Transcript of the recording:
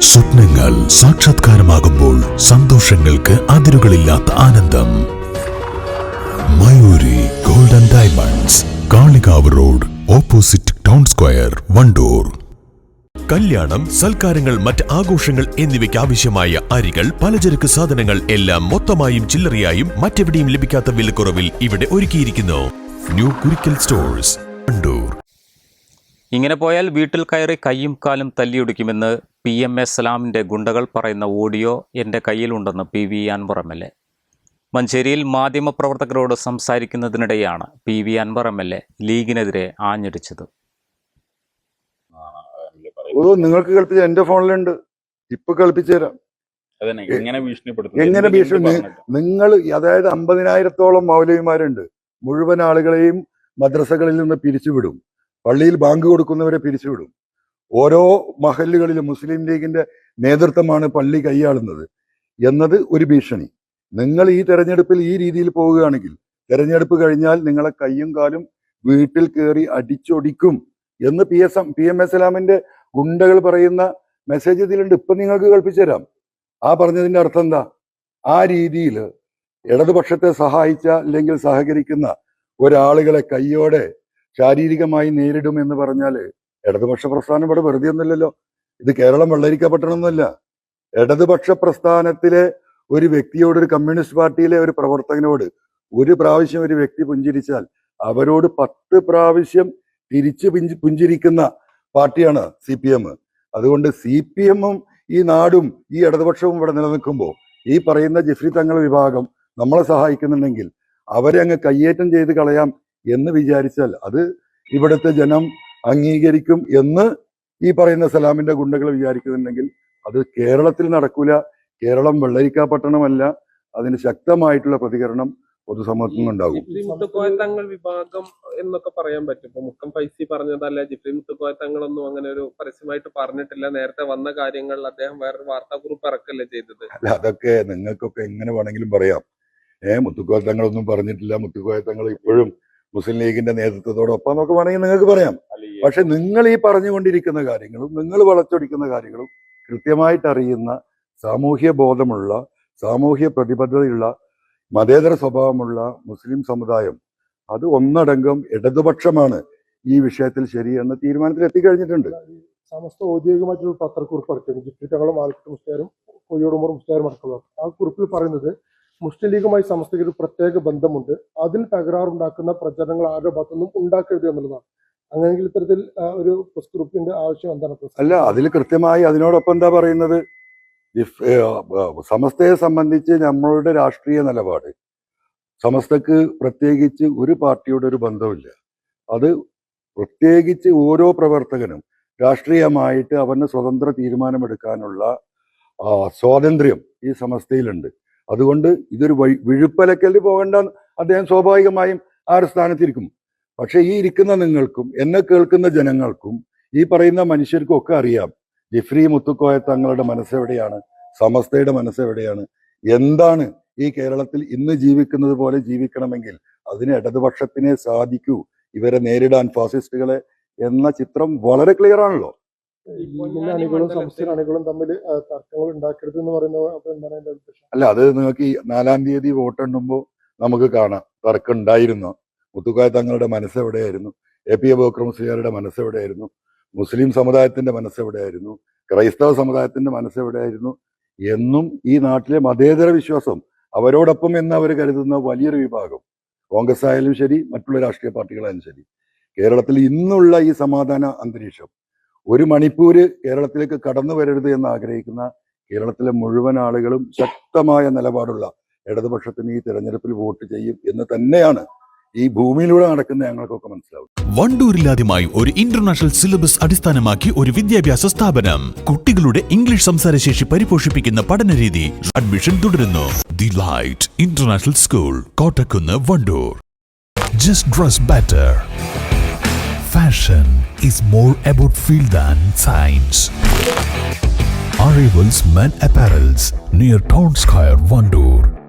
സ്വപ്നങ്ങൾ സാക്ഷാത്കാരമാകുമ്പോൾ സന്തോഷങ്ങൾക്ക് അതിരുകളില്ലാത്ത ആനന്ദം. Mayuri golden diamonds Kalikavu road opposite town square Wandoor. കല്യാണം സൽക്കാരങ്ങൾ മറ്റ് ആഘോഷങ്ങൾ എന്നിവയ്ക്ക് ആവശ്യമായ അരികൾ പലചരക്ക് സാധനങ്ങൾ എല്ലാം മൊത്തമായും ചില്ലറയായും മറ്റെവിടെയും ലഭിക്കാത്ത വിലക്കുറവിൽ ഇവിടെ ഒരുക്കിയിരിക്കുന്നു. ന്യൂ കുരിക്കൽ സ്റ്റോഴ്സ് ഇങ്ങനെ പോയാൽ വീട്ടിൽ കയറി കയ്യും കാലും തല്ലിയൊടിക്കുമെന്ന് പി എം എസ് സലാമിന്റെ ഗുണ്ടകൾ പറയുന്ന ഓഡിയോ എന്റെ കയ്യിലുണ്ടെന്ന് P V Anvar M L A. മഞ്ചേരിയിൽ മാധ്യമപ്രവർത്തകരോട് സംസാരിക്കുന്നതിനിടെയാണ് P V Anvar M L A ലീഗിനെതിരെ ആഞ്ഞടിച്ചത്. ഓ നിങ്ങൾക്ക് കൽപ്പിച്ച എന്റെ ഫോണിലുണ്ട്. ഇപ്പൊ കളിപ്പിച്ചു തരാം. എങ്ങനെ ഭീഷണി? നിങ്ങൾ അതായത് അമ്പതിനായിരത്തോളം മൗലവിമാരുണ്ട്. മുഴുവൻ ആളുകളെയും മദ്രസകളിൽ നിന്ന് പിരിച്ചുവിടും. പള്ളിയിൽ ബാങ്ക് കൊടുക്കുന്നവരെ പിരിച്ചുവിടും. ഓരോ മഹല്ലുകളിലും മുസ്ലിം ലീഗിന്റെ നേതൃത്വമാണ് പള്ളി കൈയാളുന്നത് എന്നത് ഒരു ഭീഷണി. നിങ്ങൾ ഈ തെരഞ്ഞെടുപ്പിൽ ഈ രീതിയിൽ പോവുകയാണെങ്കിൽ തെരഞ്ഞെടുപ്പ് കഴിഞ്ഞാൽ നിങ്ങളെ കയ്യും കാലും വീട്ടിൽ കയറി അടിച്ചൊടിക്കും എന്ന് P S P M S സലാമിന്റെ ഗുണ്ടകൾ പറയുന്ന മെസ്സേജ് ഇതിലുണ്ട്. ഇപ്പൊ നിങ്ങൾക്ക് കൽപ്പിച്ചു തരാം. ആ പറഞ്ഞതിന്റെ അർത്ഥം എന്താ? ആ രീതിയിൽ ഇടതുപക്ഷത്തെ സഹായിച്ച അല്ലെങ്കിൽ സഹകരിക്കുന്ന ഒരാളുകളെ കയ്യോടെ ശാരീരികമായി നേരിടും എന്ന് പറഞ്ഞാൽ ഇടതുപക്ഷ പ്രസ്ഥാനം ഇവിടെ വെറുതെ ഒന്നുമില്ലല്ലോ ഇത് കേരളം വെള്ളരിക്കപ്പെട്ടണമെന്നല്ല. ഇടതുപക്ഷ പ്രസ്ഥാനത്തിലെ ഒരു വ്യക്തിയോട് ഒരു കമ്മ്യൂണിസ്റ്റ് പാർട്ടിയിലെ ഒരു പ്രവർത്തകനോട് ഒരു പ്രാവശ്യം ഒരു വ്യക്തി പുഞ്ചിരിച്ചാൽ അവരോട് പത്ത് പ്രാവശ്യം തിരിച്ചു പിഞ്ചി പുഞ്ചിരിക്കുന്ന പാർട്ടിയാണ് സി പി എം. അതുകൊണ്ട് സി പി എമ്മും ഈ നാടും ഈ ഇടതുപക്ഷവും ഇവിടെ നിലനിൽക്കുമ്പോൾ ഈ പറയുന്ന ജിഫ്രി തങ്ങൾ വിഭാഗം നമ്മളെ സഹായിക്കുന്നുണ്ടെങ്കിൽ അവരെ അങ്ങ് കയ്യേറ്റം ചെയ്ത് കളയാം എന്ന് വിചാരിച്ചാൽ അത് ഇവിടുത്തെ ജനം അംഗീകരിക്കും എന്ന് ഈ പറയുന്ന സലാമിന്റെ ഗുണ്ടകൾ വിചാരിക്കുന്നുണ്ടെങ്കിൽ അത് കേരളത്തിൽ നടക്കൂല. കേരളം വെള്ളരിക്കാ പട്ടണമല്ല. അതിന് ശക്തമായിട്ടുള്ള പ്രതികരണം പൊതുസമൂഹത്തിൽ നിന്നുണ്ടാകും. തങ്ങൾ വിഭാഗം എന്നൊക്കെ പറയാൻ പറ്റും. ഇപ്പൊ മുക്കം പൈസി പറഞ്ഞതല്ല ജിഫ്രി മുത്തുക്കോയ തങ്ങളൊന്നും അങ്ങനെ ഒരു പരസ്യമായിട്ട് പറഞ്ഞിട്ടില്ല. നേരത്തെ വന്ന കാര്യങ്ങളിൽ അദ്ദേഹം വേറൊരു വാർത്താക്കുറിപ്പ് ഇറക്കല്ലേ ചെയ്തത്? അല്ല അതൊക്കെ നിങ്ങൾക്കൊക്കെ എങ്ങനെ വേണമെങ്കിലും പറയാം. ഏ മുത്തുക്കോയ തങ്ങളൊന്നും പറഞ്ഞിട്ടില്ല. മുത്തുക്കോയ തങ്ങൾ ഇപ്പോഴും മുസ്ലിം ലീഗിന്റെ നേതൃത്വത്തോടൊപ്പം. എന്നൊക്കെ വേണമെങ്കിൽ നിങ്ങൾക്ക് പറയാം. പക്ഷെ നിങ്ങൾ ഈ പറഞ്ഞുകൊണ്ടിരിക്കുന്ന കാര്യങ്ങളും നിങ്ങൾ വളച്ചൊടിക്കുന്ന കാര്യങ്ങളും കൃത്യമായിട്ട് അറിയുന്ന സാമൂഹ്യ ബോധമുള്ള സാമൂഹ്യ പ്രതിബദ്ധതയുള്ള മതേതര സ്വഭാവമുള്ള മുസ്ലിം സമുദായം അത് ഒന്നടങ്കം ഇടതുപക്ഷമാണ് ഈ വിഷയത്തിൽ ശരിയെന്ന തീരുമാനത്തിൽ എത്തിക്കഴിഞ്ഞിട്ടുണ്ട് സമസ്ത ഔദ്യോഗികമായിട്ടുള്ള ഒരു പത്രക്കുറിപ്പ് ഇറക്കിയിരുന്നു ജിഫ്രി തങ്ങളും ആൽക്കുട്ടി മുസ്ലിയാരും കോഴിയോട് ഉമർ മുസ്ലിയാരും അടക്കമുള്ള ആ കുറിപ്പിൽ പറയുന്നത് മുസ്ലിം ലീഗുമായി സമസ്തയ്ക്ക് ഒരു പ്രത്യേക ബന്ധമുണ്ട്. അതിൽ തകരാറുണ്ടാക്കുന്ന പ്രചരണങ്ങൾ ആരുടെ ഭാഗത്തുനിന്നും ഉണ്ടാക്കരുത് എന്നുള്ളതാണ്. അങ്ങനെയെങ്കിൽ ഇത്തരത്തിൽ ഒരു പ്രസ് ഗ്രൂപ്പിന്റെ ആവശ്യം എന്താണ് അല്ല അതിൽ കൃത്യമായി അതിനോടൊപ്പം എന്താ പറയുന്നത്? സമസ്തയെ സംബന്ധിച്ച് നമ്മളുടെ രാഷ്ട്രീയ നിലപാട് സമസ്തക്ക് പ്രത്യേകിച്ച് ഒരു പാർട്ടിയുടെ ഒരു ബന്ധമില്ല അത് പ്രത്യേകിച്ച് ഓരോ പ്രവർത്തകനും രാഷ്ട്രീയമായിട്ട് അവന് സ്വതന്ത്ര തീരുമാനമെടുക്കാനുള്ള സ്വാതന്ത്ര്യം ഈ സമസ്തയിലുണ്ട്. അതുകൊണ്ട് ഇതൊരു വഴി വിഴുപ്പലക്കലിൽ പോകേണ്ട അദ്ദേഹം സ്വാഭാവികമായും ആ ഒരു സ്ഥാനത്തിരിക്കും. പക്ഷെ ഈ ഇരിക്കുന്ന നിങ്ങൾക്കും എന്നെ കേൾക്കുന്ന ജനങ്ങൾക്കും ഈ പറയുന്ന മനുഷ്യർക്കും ഒക്കെ അറിയാം ജിഫ്രി മുത്തുക്കോയ തങ്ങളുടെ മനസ്സെവിടെയാണ് സമസ്തയുടെ മനസ്സെവിടെയാണ് എന്താണ് ഈ കേരളത്തിൽ ഇന്ന് ജീവിക്കുന്നത് പോലെ ജീവിക്കണമെങ്കിൽ അതിന് ഇടതുപക്ഷത്തിനെ സാധിക്കൂ ഇവരെ നേരിടാൻ ഫാസിസ്റ്റുകളെ എന്ന ചിത്രം വളരെ ക്ലിയർ ആണല്ലോ. അണികളും അണികളും തമ്മിൽ തർക്കങ്ങൾ ഉണ്ടാക്കരുത് എന്ന് അല്ല അത് നിങ്ങൾക്ക് ഈ നാലാം തീയതി വോട്ടെണ്ണുമ്പോൾ നമുക്ക് കാണാം തർക്കം ഉണ്ടായിരുന്നു? മുത്തുക്കായ തങ്ങളുടെ മനസ്സെവിടെയായിരുന്നു? എ പി മനസ്സ് മനസ്സെവിടെയായിരുന്നു? മുസ്ലിം സമുദായത്തിന്റെ മനസ്സെവിടെയായിരുന്നു? ക്രൈസ്തവ സമുദായത്തിന്റെ മനസ്സെവിടെയായിരുന്നു? എന്നും ഈ നാട്ടിലെ മതേതര വിശ്വാസം അവരോടൊപ്പം എന്ന് അവർ കരുതുന്ന വലിയൊരു വിഭാഗം. കോൺഗ്രസ് ആയാലും ശരി മറ്റുള്ള രാഷ്ട്രീയ പാർട്ടികളായാലും ശരി. കേരളത്തിൽ ഇന്നുള്ള ഈ സമാധാന അന്തരീക്ഷം ഒരു മണിപ്പൂര് കേരളത്തിലേക്ക് കടന്നു വരരുത് എന്ന് ആഗ്രഹിക്കുന്ന കേരളത്തിലെ മുഴുവൻ ആളുകളും ശക്തമായ നിലപാടുള്ള ഇടതുപക്ഷത്തിന് ഈ തെരഞ്ഞെടുപ്പിൽ വോട്ട് ചെയ്യും എന്ന് തന്നെയാണ് ഈ ഭൂമിയിലൂടെ നടക്കുന്ന ഞങ്ങൾക്കൊക്കെ മനസ്സിലാവും. വണ്ടൂരിലാദ്യമായി ഒരു ഇന്റർനാഷണൽ സിലബസ് അടിസ്ഥാനമാക്കി ഒരു വിദ്യാഭ്യാസ സ്ഥാപനം. കുട്ടികളുടെ ഇംഗ്ലീഷ് സംസാരശേഷി പരിപോഷിപ്പിക്കുന്ന പഠനരീതി അഡ്മിഷൻ തുടരുന്നു. The light international school Kottakkunnu Wandoor. Just dress better fashion is more about feel than science Arrivals Men Apparels near Town Square, Vandoor.